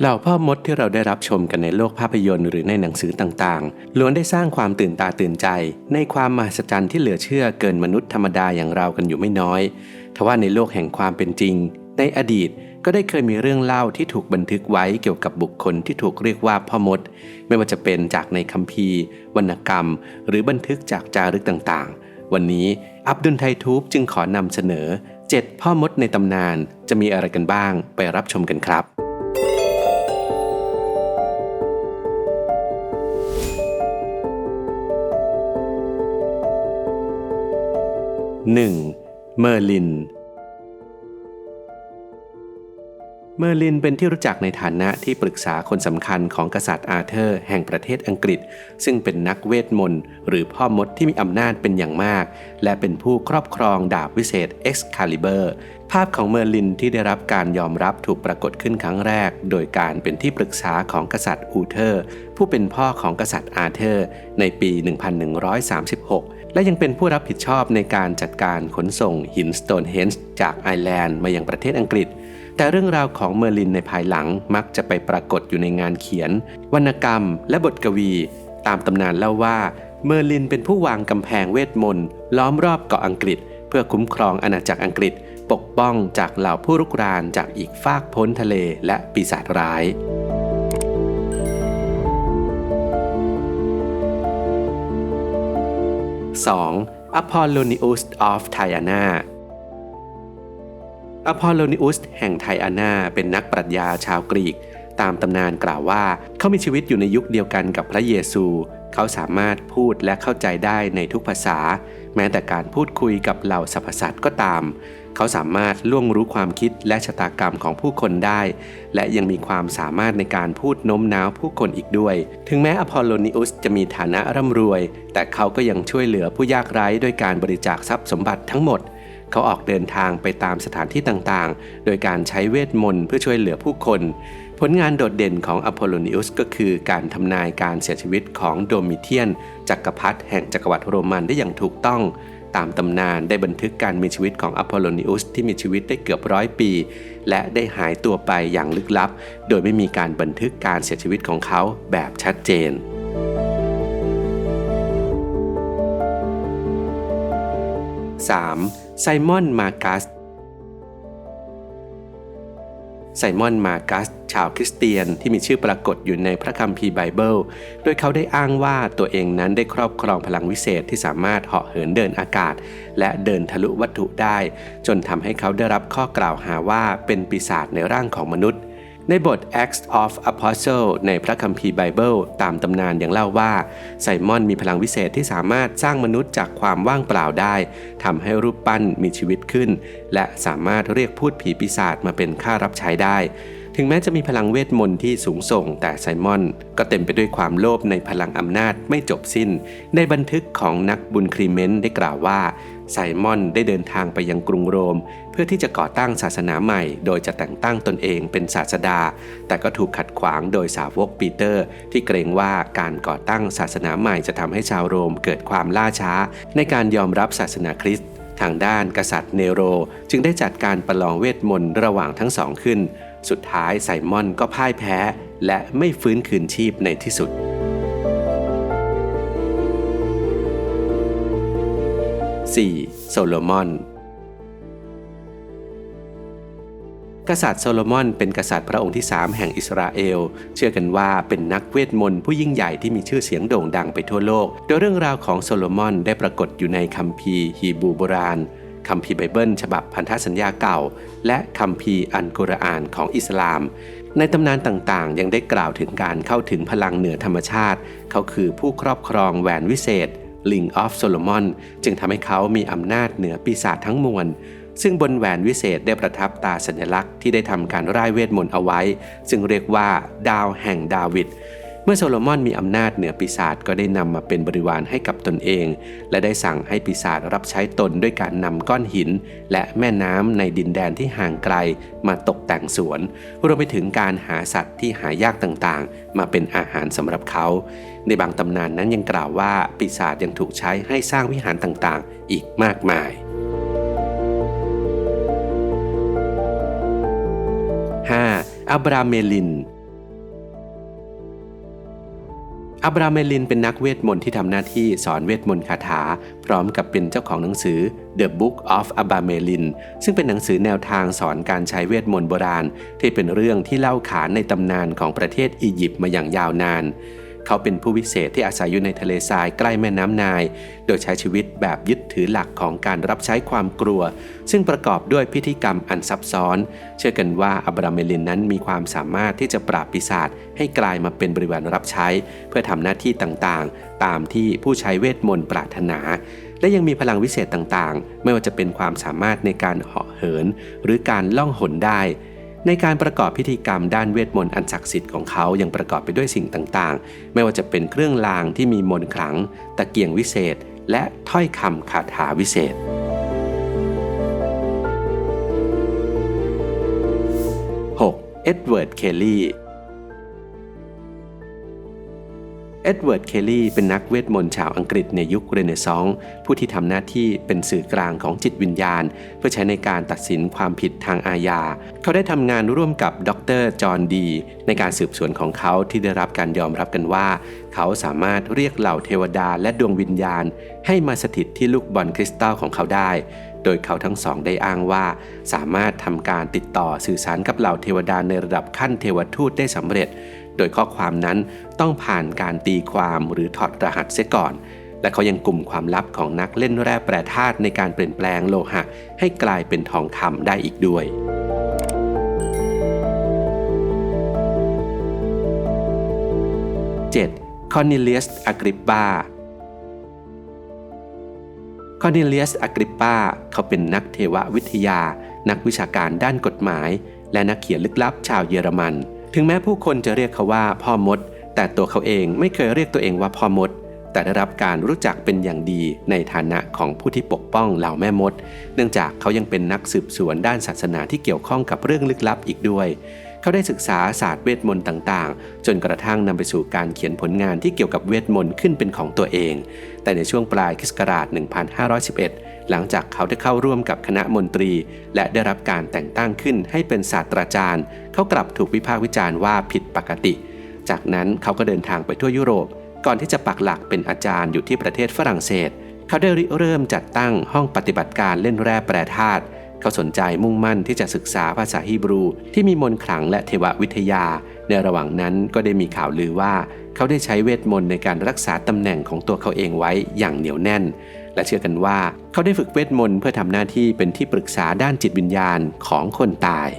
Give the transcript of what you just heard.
เหล่าพ่อมดที่เราได้รับชมกันในโลกภาพยนตร์หรือในหนังสือต่างๆ ล้วนได้สร้างความตื่นตาตื่นใจ ในความมหัศจรรย์ที่เหลือเชื่อเกินมนุษย์ธรรมดาอย่างเรากันอยู่ไม่น้อย ทว่าในโลกแห่งความเป็นจริง ในอดีตก็ได้เคยมีเรื่องเล่าที่ถูกบันทึกไว้เกี่ยวกับบุคคลที่ถูกเรียกว่าพ่อมด ไม่ว่าจะเป็นจากในคัมภีร์ วรรณกรรม หรือบันทึกจากจารึกต่างๆ วันนี้อับดุลไททูบจึงขอนำเสนอ 7 พ่อมดในตำนานจะมีอะไรกันบ้างไปรับชมกันครับ 1. เมอร์ลิน เมอร์ลินเป็นที่รู้จักในฐานะที่ปรึกษาคนสำคัญของกษัตริย์อาเธอร์แห่งประเทศอังกฤษ ซึ่งเป็นนักเวทมนต์หรือพ่อมดที่มีอำนาจเป็นอย่างมาก และเป็นผู้ครอบครองดาบวิเศษ Excalibur ภาพของเมอร์ลินที่ได้รับการยอมรับถูกปรากฏขึ้นครั้งแรก โดยการเป็นที่ปรึกษาของกษัตริย์อูเทอร์ ผู้เป็นพ่อของกษัตริย์อาเธอร์ ในปี 1136 และยังเป็นผู้รับผิดชอบในการจัดการขนส่งหินสโตนเฮนส์จากไอร์แลนด์มายังประเทศอังกฤษ แต่เรื่องราวของเมอร์ลินในภายหลังมักจะไปปรากฏอยู่ในงานเขียน วรรณกรรม และบทกวี ตามตำนานเล่าว่าเมอร์ลินเป็นผู้วางกำแพงเวทมนต์ล้อมรอบเกาะอังกฤษ เพื่อคุ้มครองอาณาจักรอังกฤษ ปกป้องจากเหล่าผู้รุกรานจากอีกฟากพ้นทะเลและปีศาจร้าย 2. Apollonius of Tyana อพอลโลนิอุสแห่งไทอานาเป็นนักปรัชญาชาวกรีก ตามตำนานกล่าวว่าเขามีชีวิตอยู่ในยุคเดียวกันกับพระเยซู เขาสามารถพูดและเข้าใจได้ในทุกภาษา แม้แต่การพูดคุยกับเหล่าสรรพสัตว์ก็ตาม เขาสามารถล่วงรู้ความคิดและชะตากรรมของผู้คนได้ และยังมีความสามารถในการพูดโน้มน้าวผู้คนอีกด้วย ถึงแม้อพอลโลนิอุสจะมีฐานะร่ำรวย แต่เขาก็ยังช่วยเหลือผู้ยากไร้ด้วยการบริจาคทรัพย์สมบัติทั้งหมด เขาออกเดินทางไปตามสถานที่ต่างๆ โดยการใช้เวทมนต์เพื่อช่วยเหลือผู้คน ผลงานโดดเด่นของอพอลโลนิอุสก็คือการทำนายการเสียชีวิตของโดมิเทียน จักรพรรดิแห่งจักรวรรดิโรมันได้อย่างถูกต้องตามตำนานได้บันทึกการมีชีวิตของอพอลโลนิอุสที่มีชีวิตได้เกือบร้อยปี และได้หายตัวไปอย่างลึกลับ โดยไม่มีการบันทึกการเสียชีวิตของเขาแบบชัดเจน 3. ไซมอน มากัส ไซมอน มากัส ชาวคริสเตียนที่มีชื่อปรากฏอยู่ในพระคัมภีร์ไบเบิล โดยเขาได้อ้างว่าตัวเองนั้นได้ครอบครองพลังวิเศษที่สามารถเหาะเหินเดินอากาศ และเดินทะลุวัตถุได้ จนทำให้เขาได้รับข้อกล่าวหาว่าเป็นปีศาจในร่างของมนุษย์ ในบท Acts of Apostle ในพระคัมภีร์ไบเบิลตามตำนานยังเล่าว่า ไซมอนมีพลังวิเศษที่สามารถสร้างมนุษย์จากความว่างเปล่าได้ทำให้รูปปั้นมีชีวิตขึ้น และสามารถเรียกพูดผีปีศาจมาเป็นค่ารับใช้ได้ ถึงแม้จะมีพลังเวทมนต์ที่สูงส่ง แต่ไซมอน ก็เต็มไปด้วยความโลภในพลังอำนาจไม่จบสิ้น ในบันทึกของนักบุญครีเมนต์ได้กล่าวว่าไซมอนได้เดินทางไปยังกรุงโรม เพื่อที่จะก่อตั้งศาสนาใหม่ โดยจะแต่งตั้งตนเองเป็นศาสดา แต่ก็ถูกขัดขวางโดยสาวกปีเตอร์ ที่เกรงว่าการก่อตั้งศาสนาใหม่จะทำให้ชาวโรมเกิดความล่าช้า ในการยอมรับศาสนาคริสต์ทางด้านกษัตริย์เนโร จึงได้จัดการประลองเวทมนต์ระหว่างทั้งสองขึ้น สุดท้ายไซมอนก็พ่ายแพ้ และไม่ฟื้นคืนชีพในที่สุด 4. โซโลมอน กษัตริย์โซโลมอนเป็นกษัตริย์พระองค์ที่ 3 แห่งอิสราเอล เชื่อกันว่าเป็นนักเวทมนต์ผู้ยิ่งใหญ่ที่มีชื่อเสียงโด่งดังไปทั่วโลก โดยเรื่องราวของโซโลมอนได้ปรากฏอยู่ในคัมภีร์ฮีบรูโบราณ คัมภีร์ไบเบิล ฉบับพันธสัญญาเก่า และคัมภีร์อันกุรอานของอิสลาม ในตำนานต่างๆ ยังได้กล่าวถึงการเข้าถึงพลังเหนือธรรมชาติ เขาคือผู้ครอบครองแหวนวิเศษ Ring of Solomon จึงทำให้เขามีอำนาจเหนือปีศาจทั้งมวล ซึ่งบนแหวนวิเศษได้ประทับตาสัญลักษณ์ที่ได้ทำการร่ายเวทมนต์เอาไว้ ซึ่งเรียกว่าดาวแห่งดาวิด เมื่อโซโลมอนมีอำนาจเหนือปีศาจก็ได้นำมาเป็นบริวารให้กับตนเอง และได้สั่งให้ปีศาจรับใช้ตนด้วยการนำก้อนหิน และแม่น้ำในดินแดนที่ห่างไกลมาตกแต่งสวน รวมไปถึงการหาสัตว์ที่หายากต่างๆ มาเป็นอาหารสำหรับเขา ในบางตำนานนั้นยังกล่าวว่าปีศาจยังถูกใช้ให้สร้างวิหารต่างๆ อีกมากมาย 5. อับราเมลิน อับราเมลินเป็นนักเวทมนต์ที่ทำหน้าที่สอนเวทมนต์คาถา พร้อมกับเป็นเจ้าของหนังสือ The Book of a b r a m e l i n ซึ่งเป็นหนังสือแนวทางสอนการใช้เวทมนต์โบราณ ที่เป็นเรื่องที่เล่าขานในตำนานของประเทศอียิปต์มาอย่างยาวนาน เขาเป็นผู้วิเศษที่อาศัยอยู่ในทะเลทรายใกล้แม่น้ำนาย โดยใช้ชีวิตแบบยึดถือหลักของการรับใช้ความกลัว ซึ่งประกอบด้วยพิธีกรรมอันซับซ้อน เชื่อกันว่าอับราเมลินนั้นมีความสามารถที่จะปราบปีศาจให้กลายมาเป็นบริวารรับใช้ เพื่อทำหน้าที่ต่างๆ ตามที่ผู้ใช้เวทมนต์ปรารถนา และยังมีพลังวิเศษต่างๆ ไม่ว่าจะเป็นความสามารถในการเหาะเหิน หรือการล่องหนได้ ในการประกอบพิธีกรรมด้านเวทมนต์อันศักดิ์สิทธิ์ของเขายังประกอบไปด้วยสิ่งต่างๆ ไม่ว่าจะเป็นเครื่องรางที่มีมนต์ขลัง ตะเกียงวิเศษ และถ้อยคำคาถาวิเศษ 6. เอ็ดเวิร์ด เคลลี่ เอ็ดเวิร์ด เคลลี่ เป็นนักเวทมนต์ชาวอังกฤษในยุคเรเนซองส์ผู้ที่ทำหน้าที่เป็นสื่อกลางของจิตวิญญาณ เพื่อใช้ในการตัดสินความผิดทางอาญา เขาได้ทำงานร่วมกับดรจอห์นดี ในการสืบสวนของเขาที่ได้รับการยอมรับกันว่า เขาสามารถเรียกเหล่าเทวดาและดวงวิญญาณ ให้มาสถิตที่ลูกบอลคริสตัลของเขาได้ โดยเขาทั้งสองได้อ้างว่า สามารถทำการติดต่อสื่อสารกับเหล่าเทวดาในระดับขั้นเทวทูตได้สำเร็จ โดยข้อความนั้นต้องผ่านการตีความหรือถอดรหัสเสียก่อน และเขายังกลุ่มความลับของนักเล่นแร่แปรธาตุในการเปลี่ยนแปลงโลหะ ให้กลายเป็นทองคำได้อีกด้วย 7. คอนเนเลียสอกริปปาคอนเนเลียสอกริปปาเขาเป็นนักเทววิทยา นักวิชาการด้านกฎหมาย และนักเขียนลึกลับชาวเยอรมัน ถึงแม้ผู้คนจะเรียกเขาว่าพ่อมด แต่ตัวเขาเองไม่เคยเรียกตัวเองว่าพ่อมด แต่ได้รับการรู้จักเป็นอย่างดีในฐานะของผู้ที่ปกป้องเหล่าแม่มด เนื่องจากเขายังเป็นนักสืบสวนด้านศาสนาที่เกี่ยวข้องกับเรื่องลึกลับอีกด้วย เขาได้ศึกษาศาสตร์เวทมนต์ต่างๆ จนกระทั่งนำไปสู่การเขียนผลงานที่เกี่ยวกับเวทมนต์ขึ้นเป็นของตัวเอง แต่ในช่วงปลายคริสต์ศักราช 1511 หลังจากเขาได้เข้าร่วมกับคณะมนตรี และได้รับการแต่งตั้งขึ้นให้เป็นศาสตราจารย์ เขากลับถูกวิพากษ์วิจารณ์ว่าผิดปกติ จากนั้นเขาก็เดินทางไปทั่วยุโรป ก่อนที่จะปักหลักเป็นอาจารย์อยู่ที่ประเทศฝรั่งเศส เขาได้ริเริ่มจัดตั้งห้องปฏิบัติการเล่นแร่แปรธาตุเขาสนใจมุ่งมั่นที่จะศึกษาภาษาฮีบรู ที่มีมนต์ขลังและเทววิทยา ในระหว่างนั้นก็ได้มีข่าวลือว่า เขาได้ใช้เวทมนต์ในการรักษาตำแหน่งของตัวเขาเองไว้อย่างเหนียวแน่น และเชื่อกันว่าเขาได้ฝึกเวทมนต์เพื่อทำหน้าที่เป็นที่ปรึกษาด้านจิตวิญญาณของคนตาย